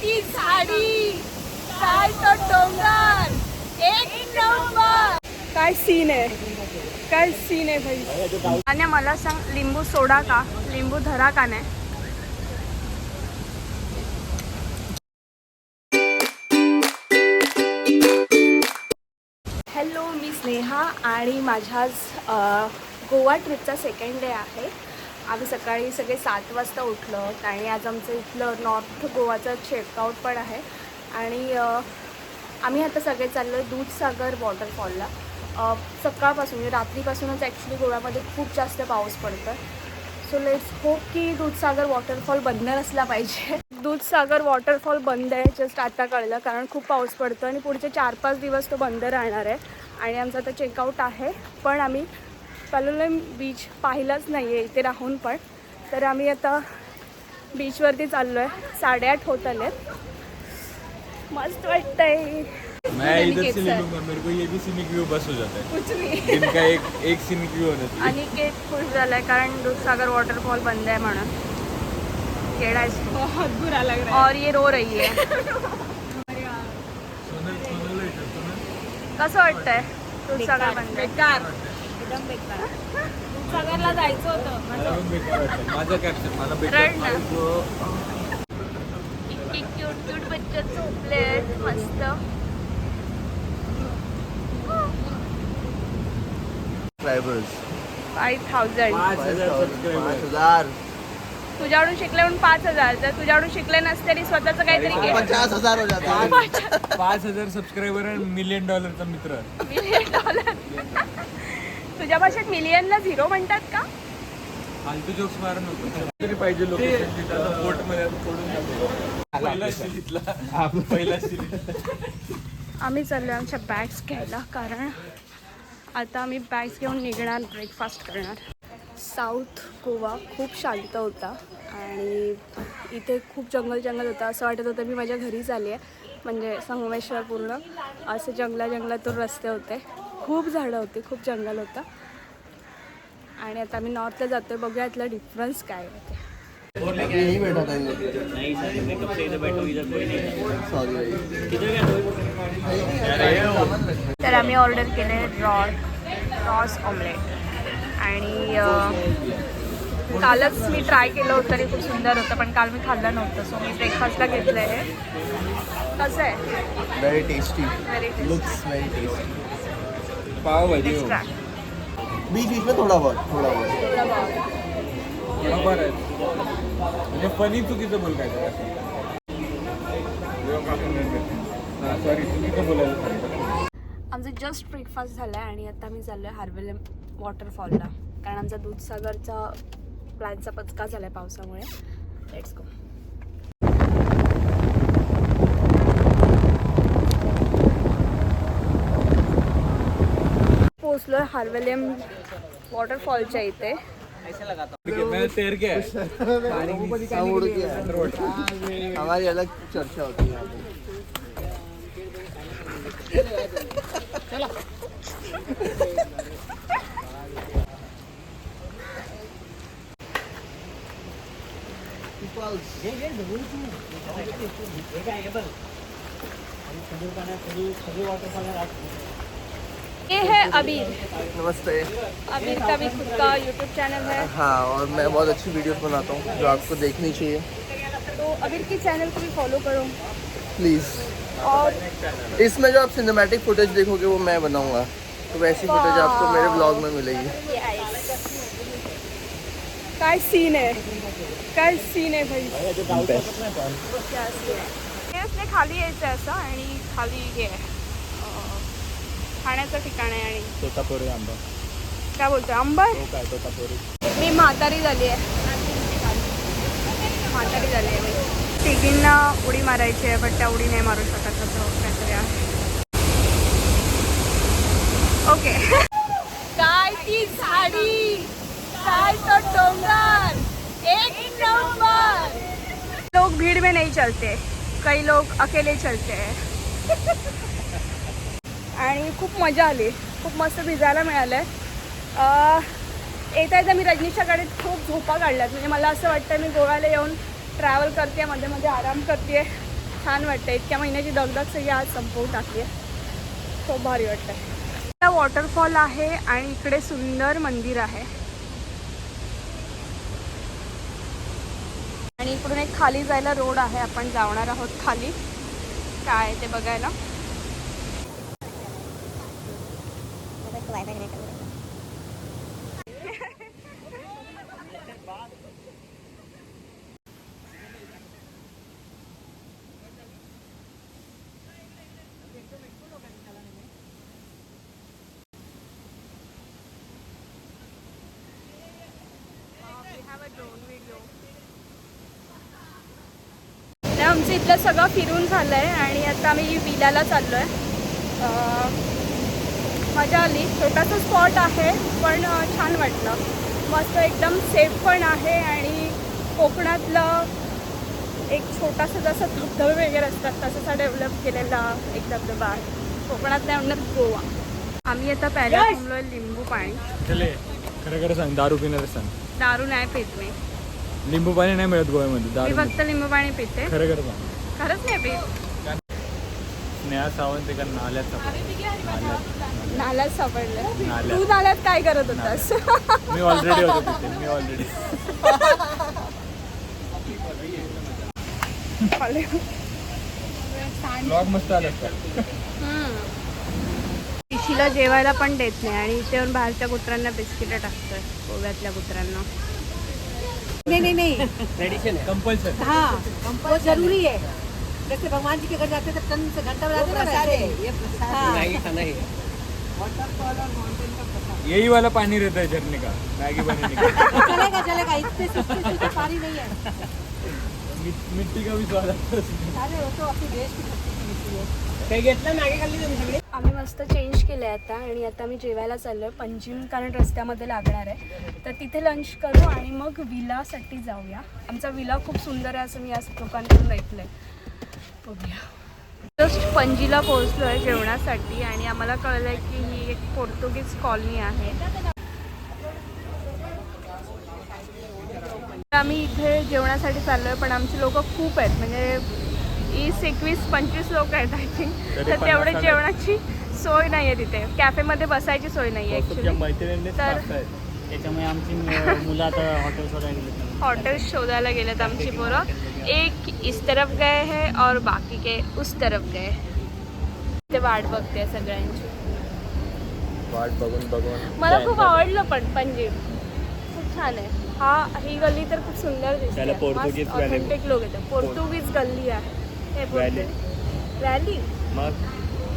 ती झाडी काय तो डोंगर एक नंबर. काय सीन आहे? काय सीन आहे भाई? आणि मला सांग लिंबू सोडा का? लिंबू धरा का नाही? हॅलो मी स्नेहा आणि माझ्याच गोवा ट्रिपचा सेकंड डे आहे. आम्ही सकाळी सगळे सात वाजता उठलो. आणि आज आमचं इथलं नॉर्थ गोवाचं चेकआउट पण आहे. आणि आम्ही आता सगळे चाललो आहे दूधसागर वॉटरफॉलला सकाळपासून म्हणजे रात्रीपासूनच ॲक्च्युली गोव्यामध्ये खूप जास्त पाऊस पडतो सो लेट्स होप की दूधसागर वॉटरफॉल बंद नसला पाहिजे. दूधसागर वॉटरफॉल बंद आहे जस्ट आता कळलं. कारण खूप पाऊस पडतो आणि पुढचे चार पाच दिवस तो बंद राहणार आहे. आणि आमचं आता चेकआउट आहे. पण आम्ही पलोलेम बीच पाहिलंच नाही आहे इथे राहून पण. तर आम्ही आता बीचवरती चाललो आहे साडेआठ होत आलेत मस्त वाटतंय. मैं इधर से अनिकेत ले सर. लूंगा मेरे को ये भी सीनिक व्यू बस हो जाता है। कुछ नाही. इनका एक एक सीनिक व्यू होना चाहिए। अनिकेत खुश झालाय कारण दूधसागर वॉटरफॉल बंद आहे म्हणून. केड़ा बहुत बुरा लग रहा और ये रो रही है. कसं वाटतंय? दूधसागर बंद आहे. बेकार. एकदम बेकार. जायचं होतं. माझं कॅप्शन मला. इतके क्यूट क्यूट बच्चे झोपले मस्त. थाउजंड हजार तुझ्याकडून शिकले म्हणून पाच हजार. जर तुझ्याकडून शिकले नसते तरी स्वतःचं काहीतरी पचास हजार हो जाते हैं. पाच हजार सबस्क्रायबर आणि मिलियन डॉलरचा मित्र. मिलियन डॉलर तुझ्या भाषेत मिलियनला झिरो म्हणतात का? फालतू जोक्स मारून तरी पाहिजे बोटमध्ये पडून पहिला आम्ही चाललो आमच्या बॅग्स घ्यायला कारण आता आम्ही बॅग्स घेऊन निघणार ब्रेकफास्ट करणार. साऊथ गोवा खूप शांत होता आणि इथे खूप जंगल जंगल होतं. असं वाटत होतं मी माझ्या घरीच आली आहे म्हणजे संगमेश्वर पूर्ण. असे जंगला जंगलातून रस्ते होते. खूप झाडं होती खूप जंगल होतं. आणि आता आम्ही नॉर्थला जातो आहे बघूया इथला डिफरन्स काय आहे ते. अभी यहीं बैठा था सॉरी तर आम्ही ऑर्डर केले रॉ रॉस ऑमलेट आणि कालच मी ट्राय केलं होतं तरी खूप सुंदर होतं पण काल मी खाल्लं नव्हतं सो मी ब्रेकफास्टला घेतलं आहे कसं आहे? Very tasty very looks very tasty pav bhaji हो. बीच बीच में थोड़ा बहुत थोड़ा बहुत बरोबर आहे. म्हणजे फनी चुकीचं बोल काय सॉरी चुकीचं बोलायला. आमचं जस्ट ब्रेकफास्ट झाला आहे आणि आता आम्ही चाललो आहे हार्वेल वॉटरफॉलला कारण आमचा दूधसागरचा प्लॅनचा पचका झाला आहे पावसामुळे. लेट्स गो पोचलो आहे हार्वेलियम वॉटरफॉलच्या इथे। हमारी अलग चर्चा होती है यहाँ पे ये है अबीर। नमस्ते। अबीर का भी खुद का यूट्यूब चैनल है। हाँ और मैं बहुत अच्छी वीडियोस बनाता हूँ जो आपको देखनी चाहिए। तो अबीर के चैनल को भी फॉलो करो। प्लीज़ और इसमें जो आप सिनेमैटिक फुटेज देखोगे वो मैं बनाऊँगा। तो वैसी फुटेज आपको मेरे ब्लॉग में मिलेगी। काय सीन काय सीन आहे भाई। हे खाली यायचं असं आणि खाली हे। आहे खाण्याचं ठिकाण आहे आणि तोतापुरी आंबा. काय बोलतोय? अंबर हो काय तोतापुरी. मी म्हातारी झाली आहे. म्हातारी झाली आहे मी. तिघींना उडी मारायची आहे पण त्या उडी नाही मारू शकत असं काहीतरी आहे. ओके. काय ती झाडी? काय तो डोंगर? एक नंबर. लोग भीड़ में नहीं चलते. कई लोग अकेले चलते. हैं आणि खूप मजा आली. खूप मस्त भिजायला मिळालं आहे येता येता मी रजनीच्या गाडीत खूप झोपा काढल्यात. म्हणजे मला असं वाटतं मी गोव्याला येऊन ट्रॅव्हल करते मध्ये मध्ये आराम करते छान वाटतं इतक्या महिन्याची दगदग सगळी आज संपवून टाकली आहे खूप भारी वाटतं वॉटरफॉल आहे आणि इकडे सुंदर मंदिर आहे. आणि इकडून एक खाली जायला रोड आहे. आपण जाणार आहोत खाली. काय आहे ते बघायला नाही आमचं इथलं सगळं फिरून झालं आहे आणि आता आम्ही विलाला चाललो आहे मजा आली. छोटासा स्पॉट आहे पण छान वाटलं. मस्त एकदम सेफ पण आहे आणि कोकणातलं एक छोटासा जसं धबधबे वगैरे असतात तसाचा डेव्हलप केलेला एक धबधबा आहे. कोकणात नाही म्हणणार गोवा. आम्ही आता प्यायला थांबलोय लिंबू पाणी. चले खरं खरं सांग दारू पिणार सांग. दारू नाही पित मी. लिंबू पाणी नाही मिळत गोव्यामध्ये मी दारू फक्त लिंबू पाणी पिते. खरं खरं सांग. खरंच नाही पित. स्नेहा सावंत एका नाल्यात सापडली. नाल्यात नाल्यात सापडलं. नाल्यात. तू नाल्यात काय करत होतास? मी ऑलरेडी होतो तिथे मी ऑलरेडी ब्लॉग मस्त आला असता. पिशीला जेवायला पण देत नाही आणि इथे येऊन बाहेरच्या कुत्र्यांना बिस्किटं टाकतोय गोव्यातल्या कुत्र्यांना. नहीं नहीं नहीं। कंपल्सन हाँ। वो जरूरी है। जैसे भगवान जी के घर जाते थे तन से घंटा बजाते ना वैसे हाँ। यही वाला पानी रहता है झरने का मैगी बने का चलेगा चलेगा इतने सस्ते सस्ते पानी नहीं है। मिट- मिट्टी का भी स्वाद आता है। अरे वो तो अपने देश की घेतलं नाही मिट्टी आम्ही मस्त चेंज केलं आहे आता आणि आता मी जेवायला चाललो आहे पंजिम कारण रस्त्यामध्ये लागणार आहे. तर तिथे लंच करू आणि मग विलासाठी जाऊया. आमचा विला खूप सुंदर आहे असं मी या लोकांकडून ऐकलं आहे बघूया. जस्ट पणजीला पोहोचलो आहे जेवणासाठी आणि आम्हाला कळलं आहे की ही एक पोर्तुगीज कॉलनी आहे. आम्ही इथे जेवणासाठी चाललो आहे पण आमचे लोक खूप आहेत. म्हणजे वीस एकवीस पंचवीस लोक आहेत आय थिंक तरी तेवढे. जेवणाची सोय नाही आहे तिथे. कॅफेमध्ये बसायची सोय नाही आहे तर-. त्याच्यामुळे आमची मु- मुलं आता हॉटेल शोधायला गेलेत. हॉटेल शोधायला गेलेत आमची पोरं. एक इस तरफ गए है और बाकी के उस तरफ गए ते वाट बघते सगळ्यांची. वाट बघून बघून. मला खूप आवडलं पण पंजीम खूप छान आहे. हा ही गल्ली तर खूप सुंदर त्याला दिसते पोर्तुगीज लोक येतात पोर्तुगीज गल्ली आहे. हे व्हॅली. व्हॅली मग?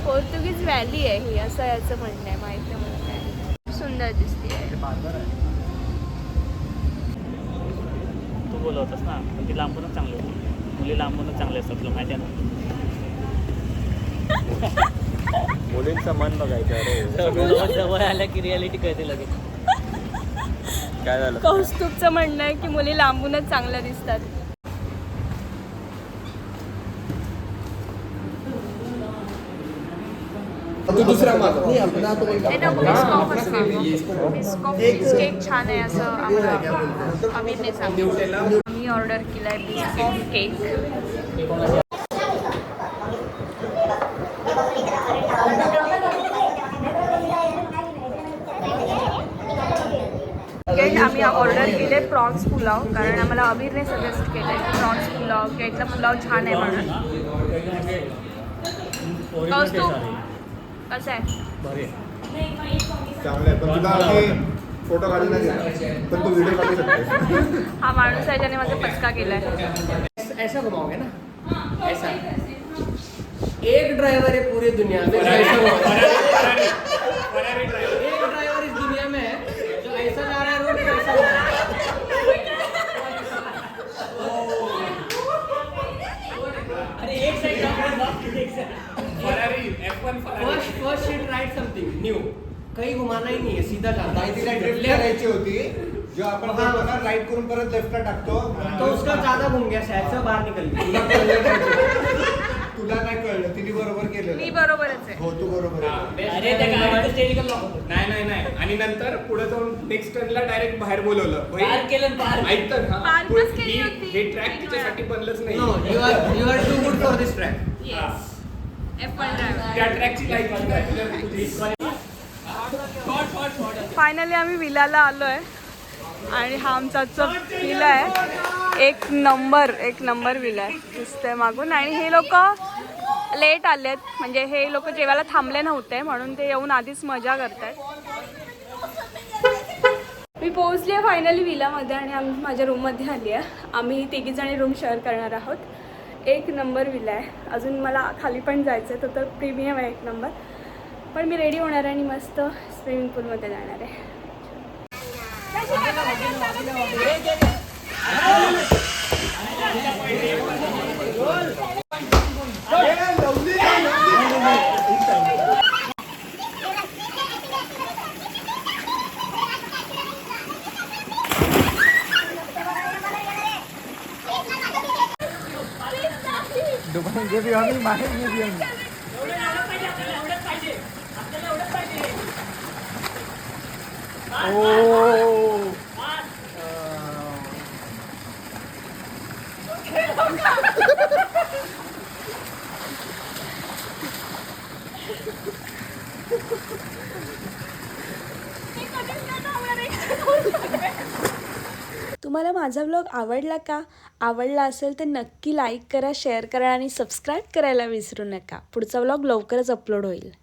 पोर्तुगीज व्हॅली आहे ही असं याचं म्हणणं आहे माहिती नाही मला काय. खूप सुंदर दिसते. आहे. तू बोलवतस ना पण ती लांबूनच चांगली होती. मुली लांबूनच चांगले असतात तुला माहिती आहे ना? मुलींचं मन बघायचं अरे. जवळ आल्या की रियालिटी कळते लगेच. काय झालं? कौस्तुभचं म्हणणं आहे की मुली लांबूनच चांगल्या दिसतात. तू दुसरा माग नाही अपना तो हे ना असतं बिस्कॉफ केक छान आहे असं आम्हाला आमिरने सांगितलं. मी ऑर्डर केलाय बिस्कॉफ केक. आम्ही ऑर्डर केले प्रॉन्स पुलाव कारण आम्हाला अबीरने सजेस्ट केलं प्रॉन्स पुलाव किंवा इथला पुलाव छान आहे म्हणून. कसं आहे चांगलं आहे पण तुला आधी फ़ोटो काढू नाही देणार. पण तू व्हिडिओ काढू शकते हा। माणूस आहे ज्याने माझा पचका केलाय ऐसा घुमाओगे ना? ऐसा। एक ड्राइवर है पूरी दुनिया में। ऐसा कहीं घुमाना ही नहीं है सीधा नाही तिला ड्रिफ्ट करायची होती. जो आपण करतो ना राईट करून परत लेफ्टला टाकतो. तो उसका ज्यादा घूम गया शायद से बाहर निकल गया तुला कळलं पाहिजे. तुला काय कळलं तिने बरोबर केलेलं. मी बरोबरच आहे. हो तू बरोबर आहे. अरे त्या गाडीचं. नाही नाही नाही. आणि नंतर पुढे जाऊन नेक्स्ट टर्नला डायरेक्ट बाहेर बोलवलं. भाई, पार्क केलं पार्क हा, पार्कच पुढे- केली ही- होती. हे ट्रॅक तिच्यासाठी बनलंच नाही. No you are you are too good for this track F one driver त्या ट्रॅकची लाईफ फायनली आम्ही विलाला आलो आहे आणि हा आमचा जो विला आहे एक नंबर एक नंबर विला आहे. दिसतंय मागून. आणि हे लोक लेट आलेत. म्हणजे हे लोक जेवायला थांबले नव्हते म्हणून ते येऊन आधीच मजा करतायत. मी पोहोचली आहे फायनली विलामध्ये आणि आम्ही माझ्या रूममध्ये आली आहे आम्ही तिघीजणी रूम शेअर करणार आहोत. एक नंबर विला आहे. अजून मला खाली पण जायचं आहे तर प्रीमियम आहे एक नंबर. पण मी रेडी होणार आहे आणि मस्त स्विमिंग पूलमध्ये जाणार आहे. तुम्हाला माझा ब्लॉग आवडला का? आवडला असेल तर नक्की लाईक करा शेअर करा आणि सबस्क्राईब करायला विसरू नका. पुढचा ब्लॉग लवकरच अपलोड होईल.